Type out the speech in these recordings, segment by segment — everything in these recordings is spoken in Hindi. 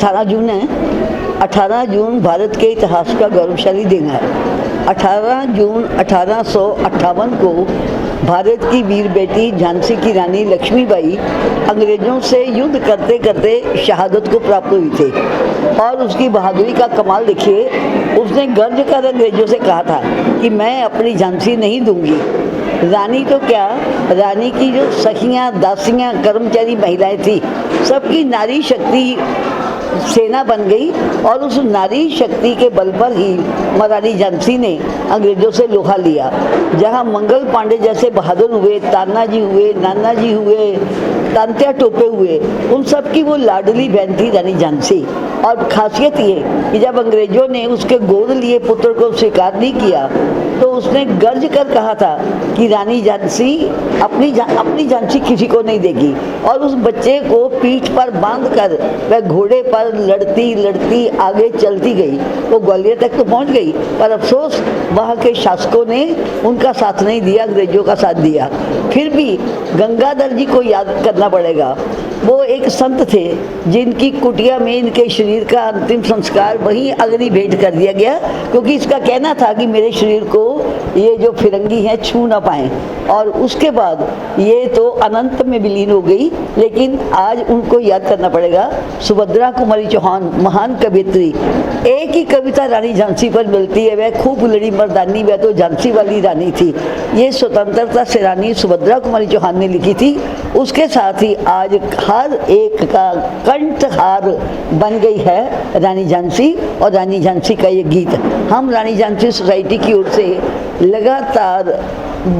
18 जून है। 18 जून भारत के इतिहास का गौरवशाली दिन है। 18 जून अठारह सौ अट्ठावन को भारत की वीर बेटी झांसी की रानी लक्ष्मीबाई अंग्रेज़ों से युद्ध करते करते शहादत को प्राप्त हुई थी। और उसकी बहादुरी का कमाल देखिए, उसने गर्ज कर अंग्रेज़ों से कहा था कि मैं अपनी झांसी नहीं दूँगी। रानी तो क्या? रानी की जो सखियाँ, दासियाँ, कर्मचारी, महिलाएँ थी, सबकी नारी शक्ति सेना बन गई और उस नारी शक्ति के बल पर ही महारानी झांसी ने अंग्रेज़ों से लोहा लिया। जहाँ मंगल पांडे जैसे बहादुर हुए ताना जी हुए नाना जी हुए तांत्या टोपे हुए, उन सब की वो लाडली बहन थी रानी झांसी और खासियत ये कि जब अंग्रेज़ों ने उसके गोद लिए पुत्र को स्वीकार नहीं किया तो उसने गर्ज कर कहा था कि रानी झांसी अपनी जा, अपनी झांसी किसी को नहीं देगी। और उस बच्चे को पीठ पर बाँध कर वह घोड़े पर लड़ती लड़ती आगे चलती गई। वो ग्वालियर तक तो पहुँच गई पर अफसोस वहाँ के शासकों ने उनका साथ नहीं दिया अंग्रेज़ों का साथ दिया। फिर भी गंगाधर जी को याद करना पड़ेगा। वो एक संत थे, जिनकी कुटिया में, इनके शरीर का अंतिम संस्कार वहीं अग्नि भेंट कर दिया गया, क्योंकि इसका कहना था कि मेरे शरीर को ये जो फिरंगी हैं छू ना पाए। और उसके बाद ये तो अनंत में विलीन हो गई, लेकिन आज उनको याद करना पड़ेगा, सुभद्रा कुमारी चौहान, महान कवित्री एक ही कविता रानी झांसी पर मिलती है, वह खूब लड़ी मर्दानी, वह तो झांसी वाली रानी थी। ये स्वतंत्रता सेनानी सुभद्रा कुमारी चौहान ने लिखी थी। उसके साथ ही आज हर एक का कंठहार बन गई है रानी झांसी, और रानी झांसी का ये गीत। हम रानी झांसी सोसाइटी की ओर से लगातार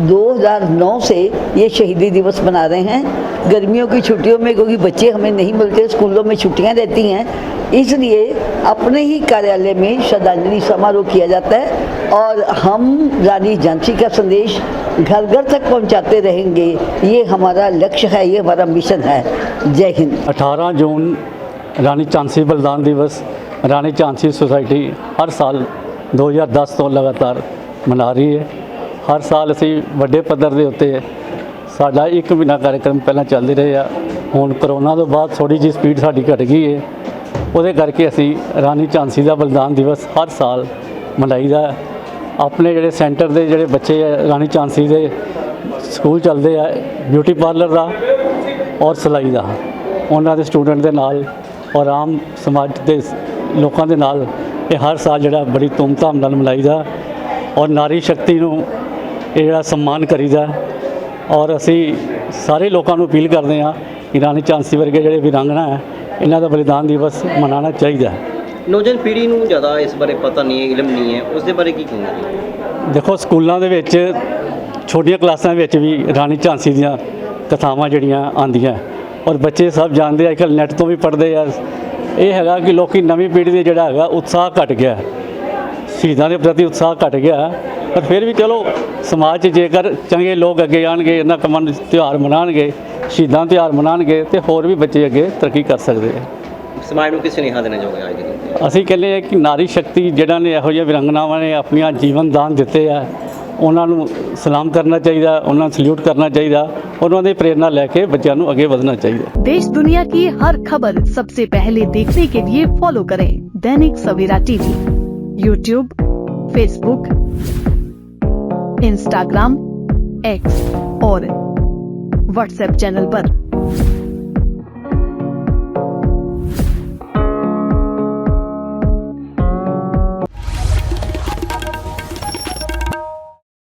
2009 से ये शहीदी दिवस मना रहे हैं। गर्मियों की छुट्टियों में, क्योंकि बच्चे हमें नहीं मिलते, स्कूलों में छुट्टियाँ रहती हैं। इसलिए अपने ही कार्यालय में श्रद्धांजलि समारोह किया जाता है, और हम रानी झांसी का संदेश घर घर तक पहुंचाते रहेंगे। ये हमारा लक्ष्य है, ये हमारा मिशन है। ਜੈ ਹਿੰਦ। 18 ਜੂਨ, ਰਾਣੀ ਝਾਂਸੀ ਬਲਿਦਾਨ ਦਿਵਸ, ਰਾਣੀ ਝਾਂਸੀ ਸੁਸਾਇਟੀ ਹਰ ਸਾਲ 2010 ਤੋਂ ਲਗਾਤਾਰ ਮਨਾ ਰਹੀ ਹੈ। ਹਰ ਸਾਲ ਅਸੀਂ ਵੱਡੇ ਪੱਧਰ ਦੇ ਉੱਤੇ ਸਾਡਾ ਇੱਕ ਮਹੀਨਾ ਕਾਰਜਕ੍ਰਮ ਪਹਿਲਾਂ ਚੱਲਦੇ ਰਹੇ ਆ। ਹੁਣ ਕਰੋਨਾ ਤੋਂ ਬਾਅਦ ਥੋੜੀ ਜੀ ਸਪੀਡ ਸਾਡੀ ਘਟ ਗਈ ਹੈ। ਉਹਦੇ ਕਰਕੇ ਅਸੀਂ ਰਾਣੀ ਝਾਂਸੀ ਦਾ ਬਲਿਦਾਨ ਦਿਵਸ ਹਰ ਸਾਲ ਮਨਾਈਦਾ ਆਪਣੇ ਜਿਹੜੇ ਸੈਂਟਰ ਦੇ ਜਿਹੜੇ ਬੱਚੇ ਆ, ਰਾਣੀ ਝਾਂਸੀ ਦੇ ਸਕੂਲ ਚੱਲਦੇ ਆ, ਬਿਊਟੀ ਪਾਰਲਰ ਦਾ ਔਰ ਸਿਲਾਈ ਦਾ। ਉਹਨਾਂ ਦੇ ਸਟੂਡੈਂਟ ਦੇ ਨਾਲ ਔਰ ਆਮ ਸਮਾਜ ਦੇ ਲੋਕਾਂ ਦੇ ਨਾਲ ਇਹ ਹਰ ਸਾਲ ਜਿਹੜਾ ਬੜੀ ਧੂਮਧਾਮ ਨਾਲ ਮਨਾਈਦਾ ਔਰ ਨਾਰੀ ਸ਼ਕਤੀ ਨੂੰ ਇਹ ਜਿਹੜਾ ਸਨਮਾਨ ਕਰੀਦਾ। ਔਰ ਅਸੀਂ ਸਾਰੇ ਲੋਕਾਂ ਨੂੰ ਅਪੀਲ ਕਰਦੇ ਹਾਂ ਕਿ ਰਾਣੀ ਝਾਂਸੀ ਵਰਗੇ ਜਿਹੜੇ ਵੀਰਾਂਗਨਾ ਹੈ ਇਹਨਾਂ ਦਾ ਬਲੀਦਾਨ ਦਿਵਸ ਮਨਾਉਣਾ ਚਾਹੀਦਾ ਨੌਜਵਾਨ ਪੀੜ੍ਹੀ ਨੂੰ ਜ਼ਿਆਦਾ ਇਸ ਬਾਰੇ ਪਤਾ ਨਹੀਂ ਹੈ ਇਲਮ ਨਹੀਂ ਹੈ ਉਸ ਦੇ ਬਾਰੇ ਕੀ ਕਹੋਗੇ ਦੇਖੋ ਸਕੂਲਾਂ ਦੇ ਵਿੱਚ ਛੋਟੀਆਂ ਕਲਾਸਾਂ ਵਿੱਚ ਵੀ ਰਾਣੀ ਝਾਂਸੀ ਦੀਆਂ ਕਥਾਵਾਂ ਜਿਹੜੀਆਂ ਆਉਂਦੀਆਂ। ਔਰ ਬੱਚੇ ਸਭ ਜਾਣਦੇ ਆ ਅੱਜਕੱਲ੍ਹ ਨੈੱਟ ਤੋਂ ਵੀ ਪੜ੍ਹਦੇ ਆ। ਇਹ ਹੈਗਾ ਕਿ ਲੋਕੀ ਨਵੀਂ ਪੀੜ੍ਹੀ ਦੇ ਜਿਹੜਾ ਹੈਗਾ ਉਤਸ਼ਾਹ ਘਟ ਗਿਆ। ਸ਼ਹੀਦਾਂ ਦੇ ਪ੍ਰਤੀ ਉਤਸ਼ਾਹ ਘਟ ਗਿਆ। ਪਰ ਫਿਰ ਵੀ ਚਲੋ ਸਮਾਜ 'ਚ ਜੇਕਰ ਚੰਗੇ ਲੋਕ ਅੱਗੇ ਆਣਗੇ ਇਹਨਾਂ ਕੰਮਾਂ ਨੂੰ ਤਿਉਹਾਰ ਮਨਾਉਣਗੇ ਸ਼ਹੀਦਾਂ ਤਿਉਹਾਰ ਮਨਾਉਣਗੇ ਤੇ ਹੋਰ ਵੀ ਬੱਚੇ ਅੱਗੇ ਤਰੱਕੀ ਕਰ ਸਕਦੇ ਆ। ਸਮਾਜ ਨੂੰ ਕਿਸ ਸੁਨੇਹਾ ਦੇਣਾ ਚਾਹੋਗੇ ਅੱਜ ਦੇ ਅਸੀਂ ਕਹਿੰਦੇ ਹਾਂ ਕਿ ਨਾਰੀ ਸ਼ਕਤੀ ਜਿਹੜਾ ਨੇ ਇਹੋ ਜਿਹੇ ਵਿਰੰਗਨਾਵਾਂ ਨੇ ਆਪਣੀਆਂ ਜੀਵਨ ਦਾਨ ਦਿੱਤੇ ਆ ਉਹਨਾਂ ਨੂੰ ਸਲਾਮ ਕਰਨਾ ਚਾਹੀਦਾ ਉਹਨਾਂ ਨੂੰ ਸਲੂਟ ਕਰਨਾ ਚਾਹੀਦਾ ਉਹਨਾਂ ਦੀ ਪ੍ਰੇਰਣਾ ਲੈ ਕੇ ਬੱਚਿਆਂ ਨੂੰ ਅੱਗੇ ਵਧਣਾ ਚਾਹੀਦਾ देश दुनिया की हर खबर सबसे पहले देखने के लिए फॉलो करें Dainik Savera TV YouTube Facebook Instagram X और व्हाट्सएप चैनल पर।